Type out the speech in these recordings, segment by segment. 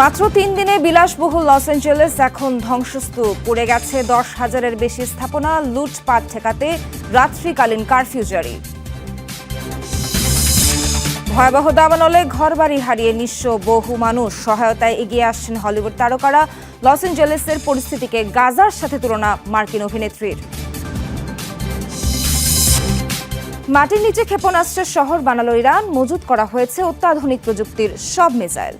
মাত্র তিন দিনে বিলাসবহুল লস অ্যাঞ্জেলেস এখন ধ্বংসস্তূপ। পড়ে গেছে দশ হাজারের বেশি স্থাপনা লুটপাট ঠেকাতে রাত্রিকালীন কারফিউ জারি। ভয়াবহ দাবানলে ঘরবাড়ি হারিয়ে নিঃস্ব বহু মানুষ। সহায়তায় এগিয়ে আসছেন হলিউড তারকারা। লস অ্যাঞ্জেলেসের পরিস্থিতিকে গাজার সাথে তুলনা মার্কিন অভিনেত্রীর। মাটির নিচে ক্ষেপণাস্ত্রের শহর বানালো ইরান। মজুত করা হয়েছে অত্যাধুনিক প্রযুক্তির সব মিসাইল।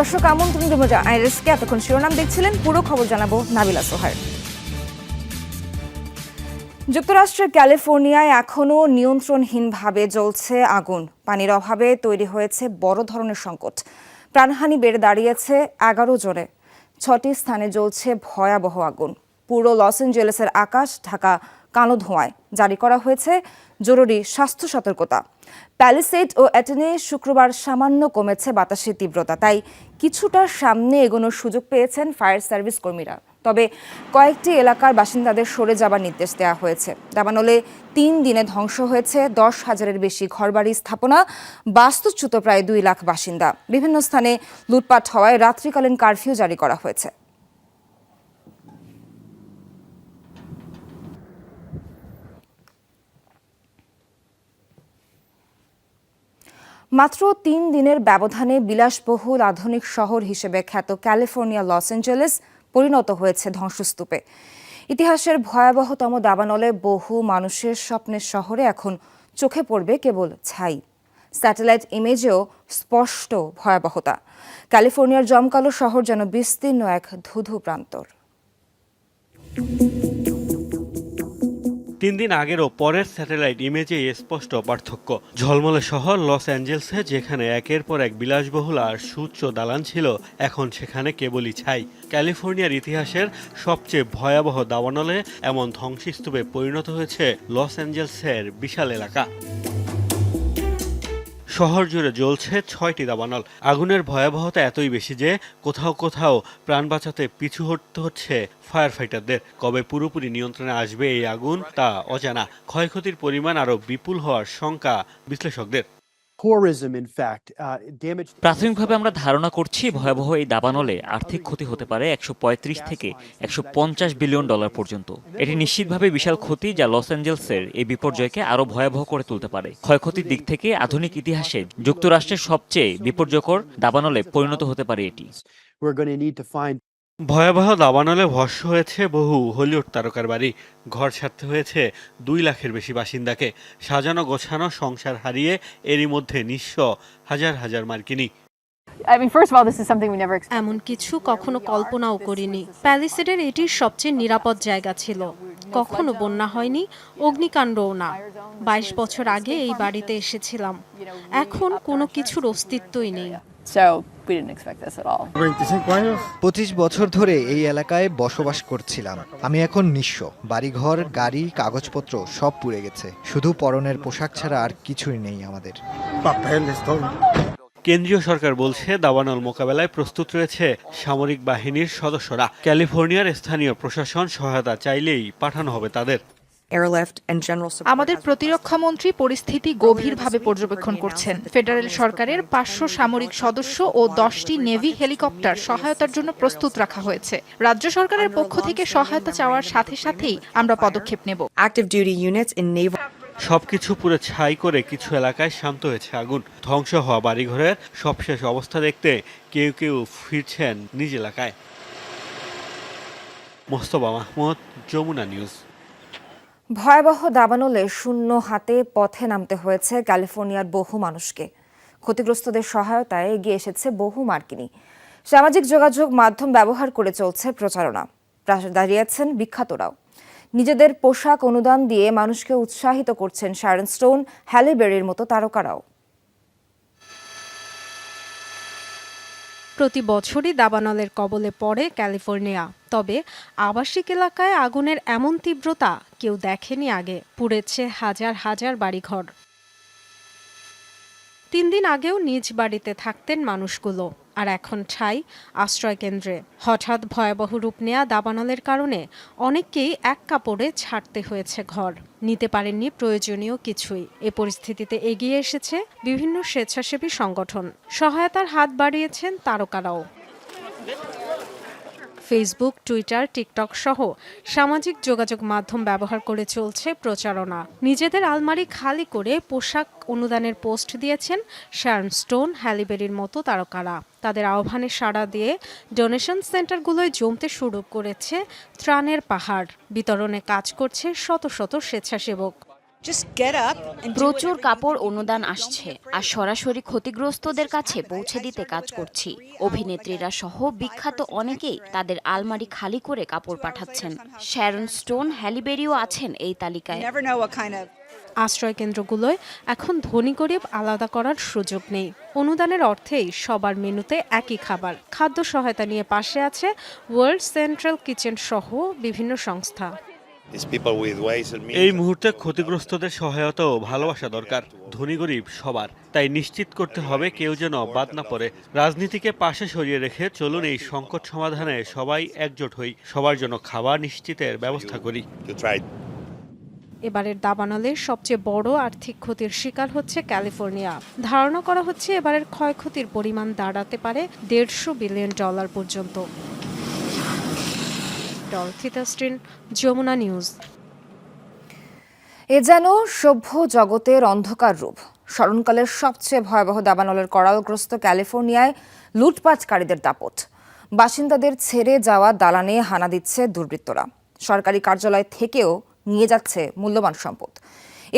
দর্শক, আমন্ত্রণ জানাব আইরিসকে এতক্ষণ শিরোনাম দেখছিলেন। পুরো খবর জানাব নাবিলা সোহার। যুক্তরাষ্ট্রের ক্যালিফোর্নিয়ায় এখনও নিয়ন্ত্রণহীনভাবে জ্বলছে আগুন। পানির অভাবে তৈরি হয়েছে বড় ধরনের সংকট। প্রাণহানি বেড়ে দাঁড়িয়েছে এগারো জনে। ছটি স্থানে জ্বলছে ভয়াবহ আগুন। পুরো লস অ্যাঞ্জেলেসের আকাশ, ঢাকা কালো ধোঁয়ায়। জারি করা হয়েছে জরুরি স্বাস্থ্য সতর্কতা। প্যালিসেড ও অ্যাটেনে শুক্রবার সামান্য কমেছে বাতাসের তীব্রতা। তাই কিছুটা সামনে এগোনোর সুযোগ পেয়েছেন ফায়ার সার্ভিস কর্মীরা। তবে কয়েকটি এলাকার বাসিন্দাদের সরে যাবার নির্দেশ দেওয়া হয়েছে। দাবানলে তিন দিনে ধ্বংস হয়েছে দশ হাজারের বেশি ঘরবাড়ি স্থাপনা, বাস্তুচ্যুত প্রায় দুই লাখ বাসিন্দা। বিভিন্ন স্থানে লুটপাট হওয়ায় রাত্রিকালীন কারফিউ জারি করা হয়েছে। মাত্র তিন দিনের ব্যবধানে বিলাসবহুল আধুনিক শহর হিসেবে খ্যাত ক্যালিফোর্নিয়া, লস অ্যাঞ্জেলেস পরিণত হয়েছে ধ্বংসস্তূপে। ইতিহাসের ভয়াবহতম দাবানলে বহু মানুষের স্বপ্নের শহরে এখন চোখে পড়বে কেবল ছাই। স্যাটেলাইট ইমেজেও স্পষ্ট ভয়াবহতা। ক্যালিফোর্নিয়ার জমকালো শহর যেন বিস্তীর্ণ এক ধুধু প্রান্তর। তিন দিন আগেরও পরের স্যাটেলাইট ইমেজে স্পষ্ট পার্থক্য। ঝলমলে শহর লস অ্যাঞ্জেলসে, যেখানে একের পর এক বিলাসবহুল আর সুচ্চ দালান ছিল, এখন সেখানে কেবলই ছাই। ক্যালিফোর্নিয়ার ইতিহাসের সবচেয়ে ভয়াবহ দাবানলে এমন ধ্বংসস্তূপে পরিণত হয়েছে লস অ্যাঞ্জেলসের বিশাল এলাকা। শহর জুড়ে জ্বলছে ছয়টি দাবানল। আগুনের ভয়াবহতা এতই বেশি যে কোথাও কোথাও প্রাণ বাঁচাতে পিছু হটতে হচ্ছে ফায়ার ফাইটারদের কবে পুরোপুরি নিয়ন্ত্রণে আসবে এই আগুন তা অজানা। ক্ষয়ক্ষতির পরিমাণ আরও বিপুল হওয়ার শঙ্কা বিশ্লেষকদের। Tourism, in fact, uh, damage. প্রাথমিকভাবে আমরা ধারণা করছি ভয়াবহ এই দাবানলে আর্থিক ক্ষতি হতে পারে একশো পঁয়ত্রিশ থেকে একশো পঞ্চাশ বিলিয়ন ডলার পর্যন্ত এটি নিশ্চিতভাবে বিশাল ক্ষতি যা লস অ্যাঞ্জেলসের এই বিপর্যয়কে আরও ভয়াবহ করে তুলতে পারে ক্ষয়ক্ষতির দিক থেকে আধুনিক ইতিহাসে যুক্তরাষ্ট্রের সবচেয়ে বিপর্যয়কর দাবানলে পরিণত হতে পারে এটি ভয়াবহ দাবানলে ভস্য হয়েছে বহু হলিউড তারকার বাড়ি। ঘর ছাড়তে হয়েছে দুই লাখের বেশি বাসিন্দাকে। সাজানো গোছানো সংসার হারিয়ে এরই মধ্যে নিঃস্ব হাজার হাজার মার্কিনী. এমন কিছু কখনো কল্পনাও করিনি। প্যালিসেডের এটি সবচেয়ে নিরাপদ জায়গা ছিল। কখনো বন্যা হয়নি অগ্নিকাণ্ডও না। বাইশ বছর আগে এই বাড়িতে এসেছিলাম। এখন কোনো কিছুর অস্তিত্বই নেই। We didn't expect this at all. পঁচিশ বছর ধরে এই এলাকায় বসবাস করছিলাম। আমি এখন নিঃস্ব। বাড়িঘর গাড়ি কাগজপত্র সব পুড়ে গেছে। শুধু পরনের পোশাক ছাড়া আর কিছুই নেই আমাদের। কেন্দ্রীয় সরকার বলছে দাবানল মোকাবেলায় প্রস্তুত রয়েছে সামরিক বাহিনীর সদস্যরা। ক্যালিফোর্নিয়ার স্থানীয় প্রশাসন সহায়তা চাইলেই পাঠানো হবে তাদের। আমাদের প্রতিরক্ষা মন্ত্রী পরিস্থিতি গভীরভাবে পর্যবেক্ষণ করছেন। ফেডারেল সরকারের পাঁচশো সামরিক সদস্য ও দশটি নেভি হেলিকপ্টার সহায়তার জন্য প্রস্তুত রাখা হয়েছে। রাজ্য সরকারের পক্ষ থেকে সহায়তা চাওয়ার সাথে সাথেই আমরা পদক্ষেপ নেব। সবকিছু পুরো ছাই করে কিছু এলাকায় শান্ত হয়েছে আগুন। ধ্বংস হওয়া বাড়িঘরের সবশেষ অবস্থা দেখতে কেউ কেউ ফিরছেন নিজ এলাকায়। মোস্তফা মাহমুদ যমুনা নিউজ। ভয়াবহ দাবানলে শূন্য হাতে পথে নামতে হয়েছে ক্যালিফোর্নিয়ার বহু মানুষকে। ক্ষতিগ্রস্তদের সহায়তায় এগিয়ে এসেছে বহু মার্কিনী। সামাজিক যোগাযোগ মাধ্যম ব্যবহার করে চলছে প্রচারণা। দাঁড়িয়েছেন বিখ্যাতরাও। নিজেদের পোশাক অনুদান দিয়ে মানুষকে উৎসাহিত করছেন শ্যারন স্টোন, হ্যালিবেরির মতো তারকারাও। প্রতি বছরই দাবানলের কবলে পড়ে ক্যালিফোর্নিয়া। তবে আবাসিক এলাকায় আগুনের এমন তীব্রতা কেউ দেখেনি আগে, পুড়েছে হাজার হাজার বাড়িঘর। তিন দিন আগেও নিজ বাড়িতে থাকতেন মানুষগুলো। আর এখন ঠাই আশ্রয় কেন্দ্রে। হঠাৎ ভয়াবহ রূপ নেয়া দাবানলের কারণে অনেককেই এক কাপড়ে ছাড়তে হয়েছে ঘর। নিতে পারেননি প্রয়োজনীয় কিছুই। এ পরিস্থিতিতে এগিয়ে এসেছে বিভিন্ন স্বেচ্ছাসেবী সংগঠন। সহায়তার হাত বাড়িয়েছেন তারকারাও। ফেসবুক, টুইটার, টিকটক সহ সামাজিক যোগাযোগ মাধ্যম ব্যবহার করে চলছে প্রচারণা। নিজেদের আলমারি খালি করে পোশাক অনুদানের পোস্ট দিয়েছেন শ্যারন স্টোন, হ্যালিবেরির মতো তারকারা। তাদের আহ্বানে সাড়া দিয়ে ডোনেশন সেন্টারগুলোয় জমতে শুরু করেছে ত্রাণের পাহাড়। বিতরণে কাজ করছে শত শত স্বেচ্ছাসেবক। প্রচুর কাপড় অনুদান আসছে আর সরাসরি ক্ষতিগ্রস্তদের কাছে পৌঁছে দিতে কাজ করছি। অভিনেত্রীরা সহ বিখ্যাত অনেকেই তাদের আলমারি খালি করে কাপড় পাঠাচ্ছেন। শ্যারন স্টোন হ্যালিবেরিও আছেন এই তালিকায়। আশ্রয় কেন্দ্রগুলোয় এখন ধনী গরিব আলাদা করার সুযোগ নেই। অনুদানের অর্থেই সবার মেনুতে একই খাবার। খাদ্য সহায়তা নিয়ে পাশে আছে ওয়ার্ল্ড সেন্ট্রাল কিচেন সহ বিভিন্ন সংস্থা। এই মুহূর্তে ক্ষতিগ্রস্তদের সহায়তা ও ভালোবাসা দরকার। ধনী গরিব সবার। তাই নিশ্চিত করতে হবে কেউ যেন বাদ না পড়ে। রাজনীতিকে পাশে সরিয়ে রেখে চলুন এই সংকট সমাধানে সবাই একজোট হই। সবার জন্য খাবার নিশ্চিতের ব্যবস্থা করি। এবারের দাবানলের সবচেয়ে বড় আর্থিক ক্ষতির শিকার হচ্ছে ক্যালিফোর্নিয়া। ধারণা করা হচ্ছে এবারের ক্ষয়ক্ষতির পরিমাণ দাঁড়াতে পারে দেড়শো বিলিয়ন ডলার পর্যন্ত। যমুনা নিউজ। এ যেন সভ্য জগতের অন্ধকার রূপ। স্মরণকালের সবচেয়ে ভয়াবহ দাবানলের করালগ্রস্ত ক্যালিফোর্নিয়ায় লুটপাটকারীদের দাপট। বাসিন্দাদের ছেড়ে যাওয়া দালানে হানা দিচ্ছে দুর্বৃত্তরা। সরকারি কার্যালয় থেকেও নিয়ে যাচ্ছে মূল্যবান সম্পদ।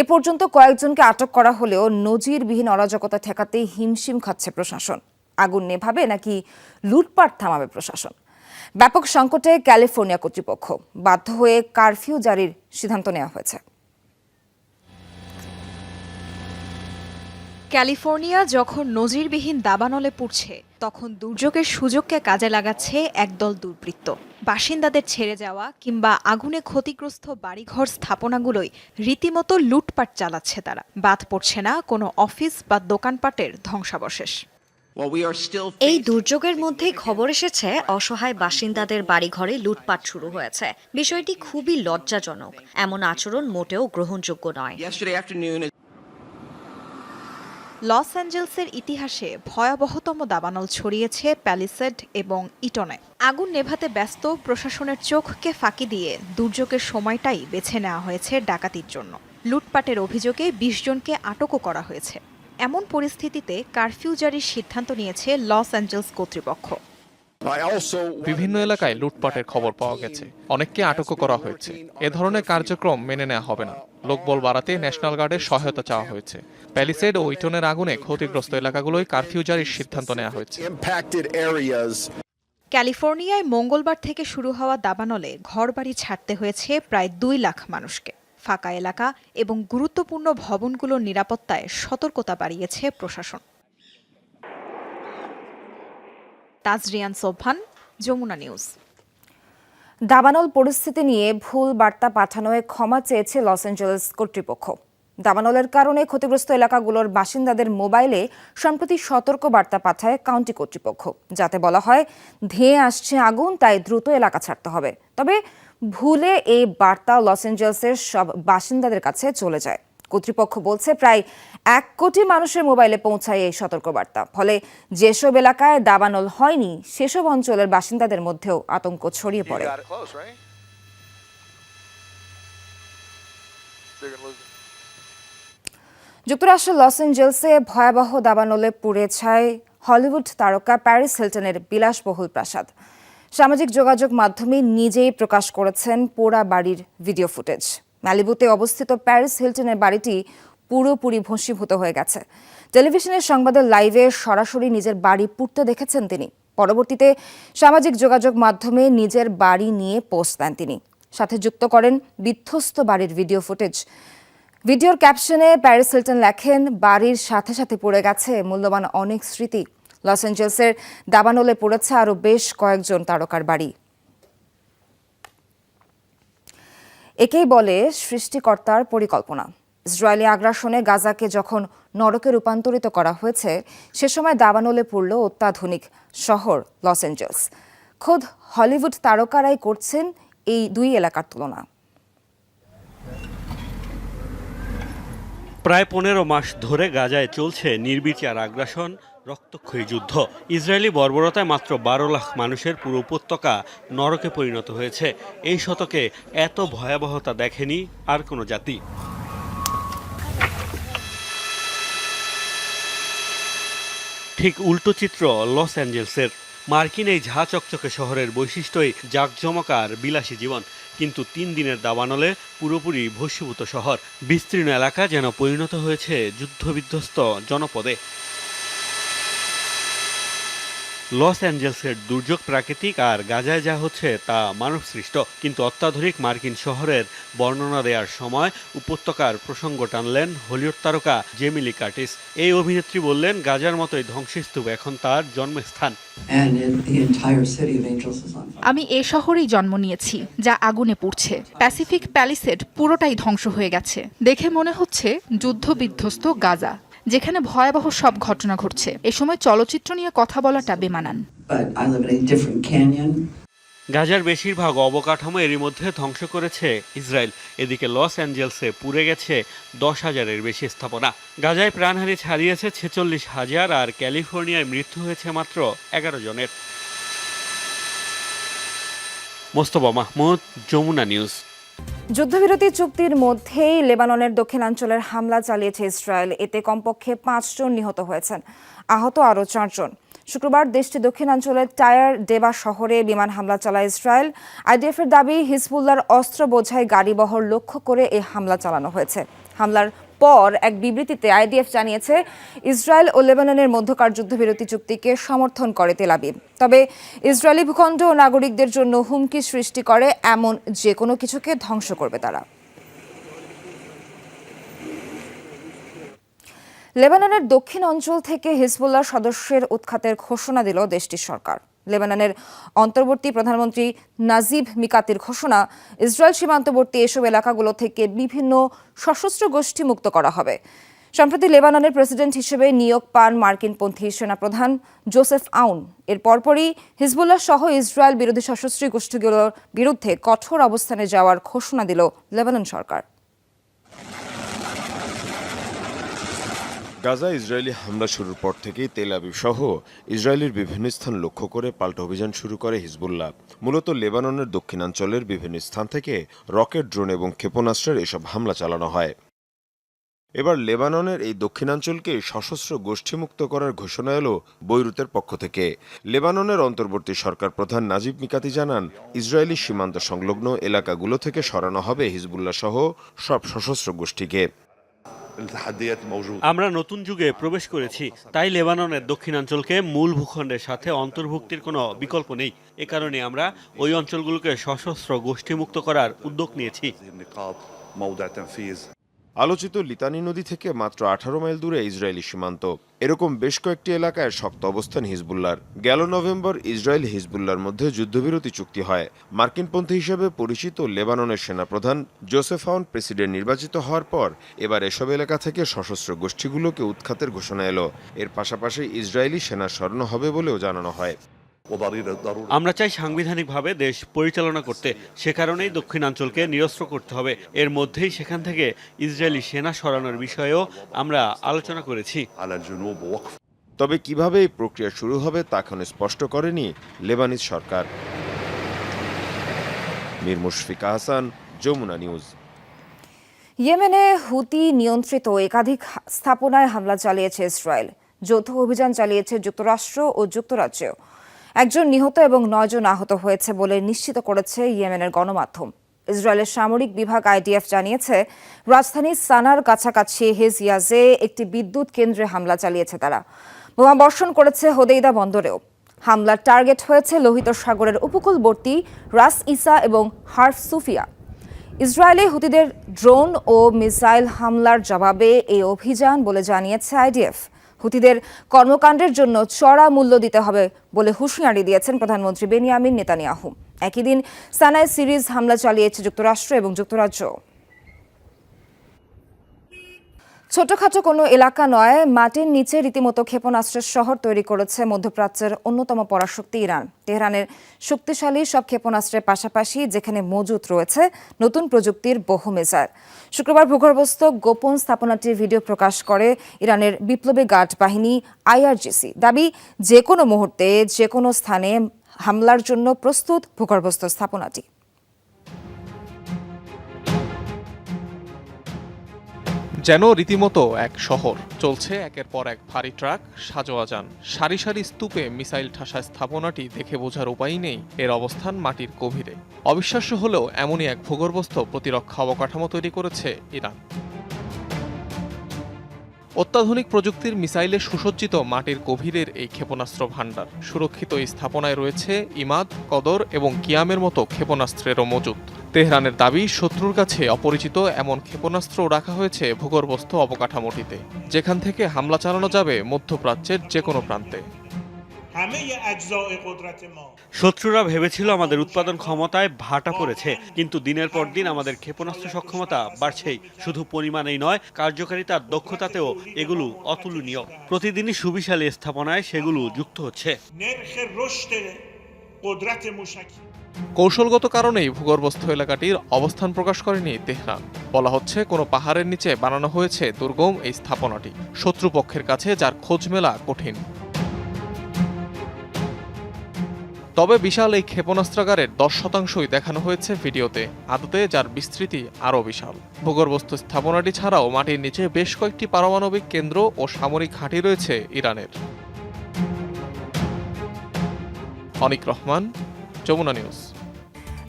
এ পর্যন্ত কয়েকজনকে আটক করা হলেও নজিরবিহীন অরাজকতা ঠেকাতে হিমশিম খাচ্ছে প্রশাসন। আগুন নেভাবে নাকি লুটপাট থামাবে প্রশাসন? ব্যাপক সংকটে ক্যালিফোর্নিয়া কর্তৃপক্ষ। বাধ্য হয়ে কারফিউ জারির সিদ্ধান্ত নেওয়া হয়েছে। ক্যালিফোর্নিয়া যখন নজিরবিহীন দাবানলে পড়ছে তখন দুর্যোগের সুযোগকে কাজে লাগাচ্ছে একদল দুর্বৃত্ত। বাসিন্দাদের ছেড়ে যাওয়া কিংবা আগুনে ক্ষতিগ্রস্ত বাড়িঘর স্থাপনাগুলোই রীতিমতো লুটপাট চালাচ্ছে তারা। বাদ পড়ছে না কোনো অফিস বা দোকানপাটের ধ্বংসাবশেষ। এই দুর্যোগের মধ্যেই খবর এসেছে অসহায় বাসিন্দাদের বাড়িঘরে লুটপাট শুরু হয়েছে। বিষয়টি খুবই লজ্জাজনক। এমন আচরণ মোটেও গ্রহণযোগ্য নয়। লস অ্যাঞ্জেলসের ইতিহাসে ভয়াবহতম দাবানল ছড়িয়েছে প্যালিসেড এবং ইটনে। আগুন নেভাতে ব্যস্ত প্রশাসনের চোখকে ফাঁকি দিয়ে দুর্যোগের সময়টাই বেছে নেওয়া হয়েছে ডাকাতির জন্য। লুটপাটের অভিযোগে বিশ জনকে আটকও করা হয়েছে। এমন পরিস্থিতিতে কারফিউ জারির সিদ্ধান্ত নিয়েছে লস অ্যাঞ্জেলস কর্তৃপক্ষ। বিভিন্ন এলাকায় লুটপাটের খবর পাওয়া গেছে। অনেককে আটকও করা হয়েছে। এ ধরনের কার্যক্রম মেনে নেওয়া হবে না। লোকবল বাড়াতে ন্যাশনাল গার্ডের সহায়তা চাওয়া হয়েছে। প্যালিসেড ও ইটনের আগুনে ক্ষতিগ্রস্ত এলাকাগুলোয় কারফিউ জারির সিদ্ধান্ত নেওয়া হয়েছে। ক্যালিফোর্নিয়ায় মঙ্গলবার থেকে শুরু হওয়া দাবানলে ঘরবাড়ি ছাড়তে হয়েছে প্রায় দুই লাখ মানুষকে। ফাঁকা এলাকা এবং গুরুত্বপূর্ণ ভবনগুলোর নিরাপত্তায় সতর্কতা বাড়িয়েছে প্রশাসন। তাজরিয়ান সোভান যমুনা নিউজ। দাবানল পরিস্থিতি নিয়ে ভুল বার্তা পাঠানোয় ক্ষমা চেয়েছে লস অ্যাঞ্জেলেস কর্তৃপক্ষ। দাবানলের কারণে ক্ষতিগ্রস্ত এলাকাগুলোর বাসিন্দাদের মোবাইলে সম্প্রতি সতর্ক বার্তা পাঠায় কাউন্টি কর্তৃপক্ষ। যাতে বলা হয়, ধেয়ে আসছে আগুন, তাই দ্রুত এলাকা ছাড়তে হবে। তবে ভুলে এই বার্তা লস অ্যাঞ্জেলেসের সব বাসিন্দাদের কাছে চলে যায়। কর্তৃপক্ষ বলছে প্রায় এক কোটি মানুষের মোবাইলে পৌঁছায় এই সতর্কবার্তা। ফলে যেসব এলাকায় দাবানল হয়নি সেসব অঞ্চলের বাসিন্দাদের মধ্যেও আতঙ্ক ছড়িয়ে পড়ে। যুক্তরাষ্ট্রের লস অ্যাঞ্জেলসে ভয়াবহ দাবানলে পুড়ে ছায় হলিউড তারকা প্যারিস হিলটনের বিলাসবহুল প্রাসাদ। সামাজিক যোগাযোগ মাধ্যমে নিজেই প্রকাশ করেছেন পোড়া বাড়ির ভিডিও ফুটেজ। ম্যালিবুতে অবস্থিত প্যারিস হিলটনের বাড়িটি পুরোপুরি ভস্মীভূত হয়ে গেছে। টেলিভিশনের সংবাদের লাইভে সরাসরি নিজের বাড়ি পুড়তে দেখেছেন তিনি। পরবর্তীতে সামাজিক যোগাযোগ মাধ্যমে নিজের বাড়ি নিয়ে পোস্ট দেন তিনি। সাথে যুক্ত করেন বিধ্বস্ত বাড়ির ভিডিও ফুটেজ। ভিডিওর ক্যাপশনে প্যারিস হিলটন লেখেন, বাড়ির সাথে সাথে পড়ে গেছে মূল্যবান অনেক স্মৃতি। লস অ্যাঞ্জেলসের দাবানলে পড়েছে আরও বেশ কয়েকজন তারকার বাড়ি। একেই বলে সৃষ্টিকর্তার পরিকল্পনা। ইসরায়েলি আগ্রাসনে গাজাকে যখন নরকে রূপান্তরিত করা হয়েছে, সে সময় দাবানলে পড়ল অত্যাধুনিক শহর লস অ্যাঞ্জেলস খোদ হলিউড তারকারাই করছেন এই দুই এলাকার তুলনা। প্রায় পনেরো মাস ধরে গাজায় চলছে নির্বিচার আগ্রাসন। রক্তক্ষয়ী যুদ্ধ। ইসরায়েলি বর্বরতায় মাত্র বারো লাখ মানুষের পুরো উপত্যকা নরকে পরিণত হয়েছে। এই শতকে এত ভয়াবহতা দেখেনি আর কোনো জাতি। ঠিক উল্টো চিত্র লস অ্যাঞ্জেলসের। মার্কিন এই ঝা চকচকে শহরের বৈশিষ্ট্যই জাঁকজমক আর বিলাসী জীবন। কিন্তু তিন দিনের দাবানলে পুরোপুরি ভস্মীভূত শহর। বিস্তীর্ণ এলাকা যেন পরিণত হয়েছে যুদ্ধবিধ্বস্ত জনপদে। লস অ্যাঞ্জেলসের দুর্যোগ প্রাকৃতিক আর গাজায় যা হচ্ছে তা মানব সৃষ্ট কিন্তু অত্যাধুনিক মার্কিন শহরের বর্ণনা দেওয়ার সময় উপত্যকার প্রসঙ্গ টানলেন হলিউড তারকা জেমিলি কার্টিস। এই অভিনেত্রী বললেন গাজার মতোই ধ্বংসস্তূপ এখন তার জন্মস্থান। আমি এ শহরেই জন্ম নিয়েছি যা আগুনে পুড়ছে। প্যাসিফিক প্যালিসেড পুরোটাই ধ্বংস হয়ে গেছে। দেখে মনে হচ্ছে যুদ্ধ বিধ্বস্ত গাজা। যেখানে ভয়াবহ সব ঘটনা ঘটছে। এ সময় চলচ্চিত্র নিয়ে কথা বলাটা বেমানান। গাজার বেশিরভাগ অবকাঠামো এরই মধ্যে ধ্বংস করেছে ইসরায়েল। এদিকে লস অ্যাঞ্জেলসে পুড়ে গেছে দশ হাজারের বেশি স্থাপনা। গাজায় প্রাণহানি ছাড়িয়েছে ছেচল্লিশ হাজার আর ক্যালিফোর্নিয়ায় মৃত্যু হয়েছে মাত্র এগারো জনের। মোস্তফা মাহমুদ যমুনা নিউজ। যুদ্ধবিরতি চুক্তির মধ্যেই লেবাননের দক্ষিণাঞ্চলের হামলা চালিয়েছে ইসরায়েল। এতে কমপক্ষে পাঁচজন নিহত হয়েছেন। আহত আরও চারজন। শুক্রবার দেশটি দক্ষিণাঞ্চলের টায়ার ডেবা শহরে বিমান হামলা চালায় ইসরায়েল। আইডিএফের দাবি হিজবুল্লার অস্ত্র বোঝায় গাড়িবহর লক্ষ্য করে এই হামলা চালানো হয়েছে। হামলার পর এক বিবৃতিতে আইডিএফ জানিয়েছে, ইসরায়েল ও লেবাননের মধ্যকার যুদ্ধবিরতি চুক্তিকে সমর্থন করে তেলাবিব তবে ইসরায়েলি ভূখণ্ড ও নাগরিকদের জন্য হুমকি সৃষ্টি করে এমন যে কোনো কিছুকে ধ্বংস করবে তারা। লেবাননের দক্ষিণ অঞ্চল থেকে হিজবুল্লাহ সদস্যের উৎখাতের ঘোষণা দিল দেশটির সরকার। লেবাননের অন্তর্বর্তী প্রধানমন্ত্রী নাজিব মিকাতির ঘোষণা, ইসরায়েল সীমান্তবর্তী এসব এলাকাগুলো থেকে বিভিন্ন সশস্ত্র গোষ্ঠী মুক্ত করা হবে। সম্প্রতি লেবাননের প্রেসিডেন্ট হিসেবে নিয়োগ পান মার্কিনপন্থী সেনাপ্রধান জোসেফ আউন। এর পরপরই হিজবুল্লাহ সহ ইসরায়েল বিরোধী সশস্ত্র গোষ্ঠীগুলোর বিরুদ্ধে কঠোর অবস্থানে যাওয়ার ঘোষণা দিল লেবানন সরকার। গাজা, ইসরায়েলি হামলা শুরুর পর থেকেই তেল আবিব সহ ইসরায়েলের বিভিন্ন স্থান লক্ষ্য করে পাল্টা অভিযান শুরু করে হিজবুল্লাহ। মূলত লেবাননের দক্ষিণাঞ্চলের বিভিন্ন স্থান থেকে রকেট, ড্রোন এবং ক্ষেপণাস্ত্রের এসব হামলা চালানো হয়। এবার লেবাননের এই দক্ষিণাঞ্চলকে সশস্ত্র গোষ্ঠীমুক্ত করার ঘোষণা এলো বৈরুতের পক্ষ থেকে। লেবাননের অন্তর্বর্তী সরকার প্রধান নাজিব মিকাতি জানান, ইসরায়েলি সীমান্ত সংলগ্ন এলাকাগুলো থেকে সরানো হবে হিজবুল্লাহ সহ সব সশস্ত্র গোষ্ঠীকে। আমরা নতুন যুগে প্রবেশ করেছি তাই লেবাননের দক্ষিণাঞ্চলকে মূল ভূখণ্ডের সাথে অন্তর্ভুক্তির কোনো বিকল্প নেই। এ কারণে আমরা ওই অঞ্চলগুলোকে সশস্ত্র গোষ্ঠীমুক্ত করার উদ্যোগ নিয়েছি। আলোচিত লিতানি নদী থেকে মাত্র আঠারো মাইল দূরে ইসরায়েলি সীমান্ত। এরকম বেশ কয়েকটি এলাকায় শক্ত অবস্থান হিজবুল্লার গেল নভেম্বর ইসরায়েল হিজবুল্লার মধ্যে যুদ্ধবিরতি চুক্তি হয়। মার্কিনপন্থী হিসেবে পরিচিত লেবাননের সেনাপ্রধান জোসেফ আউন প্রেসিডেন্ট নির্বাচিত হওয়ার পর এবার এসব এলাকা থেকে সশস্ত্র গোষ্ঠীগুলোকে উৎখাতের ঘোষণা এলো। এর পাশাপাশি ইসরায়েলি সেনা সরানো হবে বলেও জানানো হয়। আমরা চাই সাংবিধানিকভাবে দেশ পরিচালনা করতে। সে কারণেই দক্ষিণাঞ্চলকে নিরস্ত্র করতে হবে। এর মধ্যেই সেখান থেকে ইসরায়েলি সেনা সরানোর বিষয়েও আমরা আলোচনা করেছি। তবে কীভাবে এই প্রক্রিয়া শুরু হবে তা এখন স্পষ্ট করেনি লেবানিজ সরকার। মীর মুশফিকা হাসান যমুনা নিউজ। ইয়েমেনে হুতি নিয়ন্ত্রিত একাধিক স্থাপনায় হামলা চালিয়েছে ইসরায়েল। যৌথ অভিযান চালিয়েছে যুক্তরাষ্ট্র ও যুক্তরাজ্যেও। একজন নিহত এবং নয়জন আহত হয়েছে বলে নিশ্চিত করেছে ইয়েমেনের গণমাধ্যম। ইসরায়েলের সামরিক বিভাগ আইডিএফ জানিয়েছে, রাজধানী সানার কাছাকাছি হেজিয়াজে একটি বিদ্যুৎ কেন্দ্রে হামলা চালিয়েছে তারা। বোমা বর্ষণ করেছে হোদেইদা বন্দরেও। হামলার টার্গেট হয়েছে লোহিত সাগরের উপকূলবর্তী রাস ইসা এবং হার্ফ সুফিয়া। ইসরায়েলে হুতিদের ড্রোন ও মিসাইল হামলার জবাবে এই অভিযান বলে জানিয়েছে আইডিএফ। হুতিদের কর্মকাণ্ডের জন্য চড়া মূল্য দিতে হবে বলে হুঁশিয়ারি দিয়েছেন প্রধানমন্ত্রী বেনিয়ামিন নেতানিয়াহু। একই দিন সানায় সিরিজ হামলা চালিয়েছে যুক্তরাষ্ট্র এবং যুক্তরাজ্য। ছোটখাটো কোনো এলাকা নয়, মাটির নিচে রীতিমতো ক্ষেপণাস্ত্রের শহর তৈরি করেছে মধ্যপ্রাচ্যের অন্যতম পরাশক্তি ইরান। তেহরানের শক্তিশালী সব ক্ষেপণাস্ত্রের পাশাপাশি যেখানে মজুত রয়েছে নতুন প্রযুক্তির বহু মিসাইল শুক্রবার ভূগর্ভস্থ গোপন স্থাপনাটির ভিডিও প্রকাশ করে ইরানের বিপ্লবী গার্ড বাহিনী আইআরজিসি। দাবি, যে কোনো মুহূর্তে, যে কোনো স্থানে হামলার জন্য প্রস্তুত ভূগর্ভস্থ স্থাপনাটি। যেন রীতিমতো এক শহর। চলছে একের পর এক ভারী ট্রাক সাজোয়া যান সারি সারি স্তূপে মিসাইল ঠাসা স্থাপনাটি দেখে বোঝার উপায় নেই এর অবস্থান মাটির গভীরে। অবিশ্বাস্য হলেও এমনই এক ভূগর্ভস্থ প্রতিরক্ষা অবকাঠামো তৈরি করেছে ইরান। অত্যাধুনিক প্রযুক্তির মিসাইলে সুসজ্জিত মাটির গভীরের এই ক্ষেপণাস্ত্র ভাণ্ডার। সুরক্ষিত এই স্থাপনায় রয়েছে ইমাদ, কদর এবং কিয়ামের মতো ক্ষেপণাস্ত্রেরও মজুত তেহরানের দাবি, শত্রুর কাছে অপরিচিত এমন ক্ষেপণাস্ত্র রাখা হয়েছে ভূগর্ভস্থ অবকাঠামোটিতে, যেখান থেকে হামলা চালানো যাবে মধ্যপ্রাচ্যের যে কোনো প্রান্তে। শত্রুরা ভেবেছিল আমাদের উৎপাদন ক্ষমতায় ভাটা পড়েছে কিন্তু দিনের পর দিন আমাদের ক্ষেপণাস্ত্র সক্ষমতা বাড়ছেই। শুধু পরিমাণেই নয় কার্যকারিতার দক্ষতাতেও এগুলো অতুলনীয়। প্রতিদিনই সুবিশালী স্থাপনায় সেগুলো যুক্ত হচ্ছে। কৌশলগত কারণেই ভূগর্ভস্থ এলাকাটির অবস্থান প্রকাশ করেনি তেহরান। বলা হচ্ছে কোনো পাহাড়ের নিচে বানানো হয়েছে দুর্গম এই স্থাপনাটি। শত্রুপক্ষের কাছে যার খোঁজ মেলা কঠিন। তবে বিশাল এই ক্ষেপণাস্ত্রাগারের দশ শতাংশই দেখানো হয়েছে ভিডিওতে, আদতে যার বিস্তৃতি আরও বিশাল। ভূগর্ভস্থ স্থাপনাটি ছাড়াও মাটির নিচে বেশ কয়েকটি পারমাণবিক কেন্দ্র ও সামরিক ঘাঁটি রয়েছে ইরানের। অনিক রহমান, যমুনা নিউজ।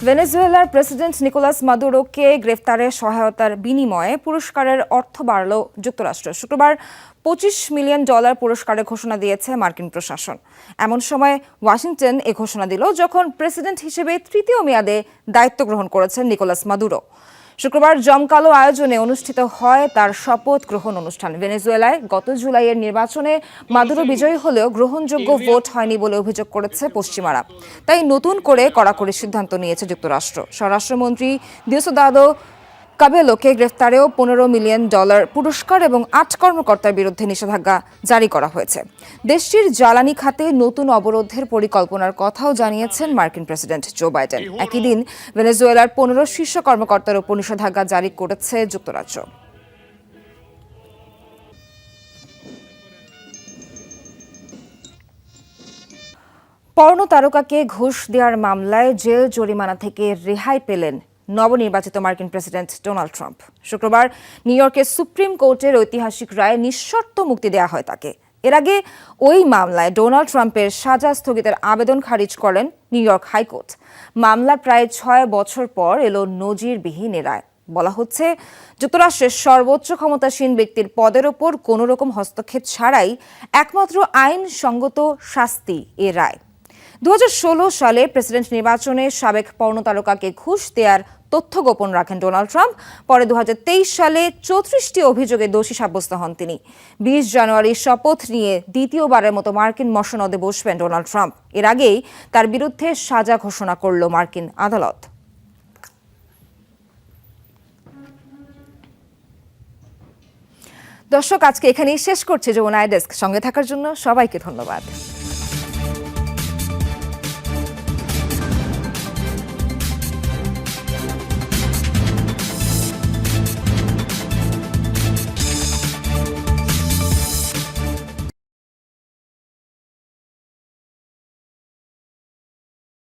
ভেনেজুয়েলার প্রেসিডেন্ট নিকোলাস মাদুরোকে গ্রেফতারে সহায়তার বিনিময়ে পুরস্কারের অর্থ বাড়ল যুক্তরাষ্ট্র। শুক্রবার পঁচিশ মিলিয়ন ডলার পুরস্কারের ঘোষণা দিয়েছে মার্কিন প্রশাসন। এমন সময় ওয়াশিংটন এ ঘোষণা দিল যখন প্রেসিডেন্ট হিসেবে তৃতীয় মেয়াদে দায়িত্ব গ্রহণ করেছেন নিকোলাস মাদুরো। শুক্রবার জমকালো আয়োজনে অনুষ্ঠিত হয় তার শপথ গ্রহণ অনুষ্ঠান। ভেনেজুয়েলায় গত জুলাইয়ের নির্বাচনে মাদুরো বিজয়ী হলেও গ্রহণযোগ্য ভোট হয়নি বলে অভিযোগ করেছে পশ্চিমারা। তাই নতুন করে কড়াকড়ি সিদ্ধান্ত নিয়েছে যুক্তরাষ্ট্র। স্বরাষ্ট্রমন্ত্রী দিওসোদাদো কাবেলোকে গ্রেফতারেও পনেরো মিলিয়ন ডলার পুরস্কার এবং আট কর্মকর্তার বিরুদ্ধে নিষেধাজ্ঞা জারি করা হয়েছে। দেশটির জ্বালানি খাতে নতুন অবরোধের পরিকল্পনার কথাও জানিয়েছেন মার্কিন প্রেসিডেন্ট জো বাইডেন। একই দিন ভেনেজুয়েলার পনেরো শীর্ষ কর্মকর্তার উপর নিষেধাজ্ঞা জারি করেছে যুক্তরাজ্য। পর্ণ তারকাকে ঘুষ দেওয়ার মামলায় জেল জরিমানা থেকে রেহাই পেলেন নবনির্বাচিত মার্কিন প্রেসিডেন্ট ডোনাল্ড ট্রাম্প। শুক্রবার নিউ ইয়র্কের সুপ্রিম কোর্টের ঐতিহাসিক রায়ে নিঃশর্ত মুক্তি দেওয়া হয় তাকে। এর আগে ওই মামলায় ডোনাল্ড ট্রাম্পের সাজা স্থগিতের আবেদন খারিজ করেন নিউ ইয়র্ক হাইকোর্ট। মামলার প্রায় ছয় বছর পর এলো নজিরবিহীন রায়। বলা হচ্ছে, যুক্তরাষ্ট্রের সর্বোচ্চ ক্ষমতাসীন ব্যক্তির পদের ওপর কোনো রকম হস্তক্ষেপ ছাড়াই একমাত্র আইনসঙ্গত শাস্তি এ রায়। দু হাজার ষোলো সালে প্রেসিডেন্ট নির্বাচনে সাবেক পর্ণতারকাকে ঘুষ দেওয়ার তথ্য গোপন রাখেন ডোনাল্ড ট্রাম্প। পরে দু হাজার তেইশ সালে চৌত্রিশটি অভিযোগে দোষী সাব্যস্ত হন তিনি। বিশ জানুয়ারি শপথ নিয়ে দ্বিতীয়বারের মতো মার্কিন মসনদে বসবেন ডোনাল্ড ট্রাম্প। এর আগেই তার বিরুদ্ধে সাজা ঘোষণা করল মার্কিন আদালত। দর্শক, আজকে এখানেই শেষ করছে। যমুনা ডেস্ক সঙ্গে থাকার জন্য সবাইকে ধন্যবাদ।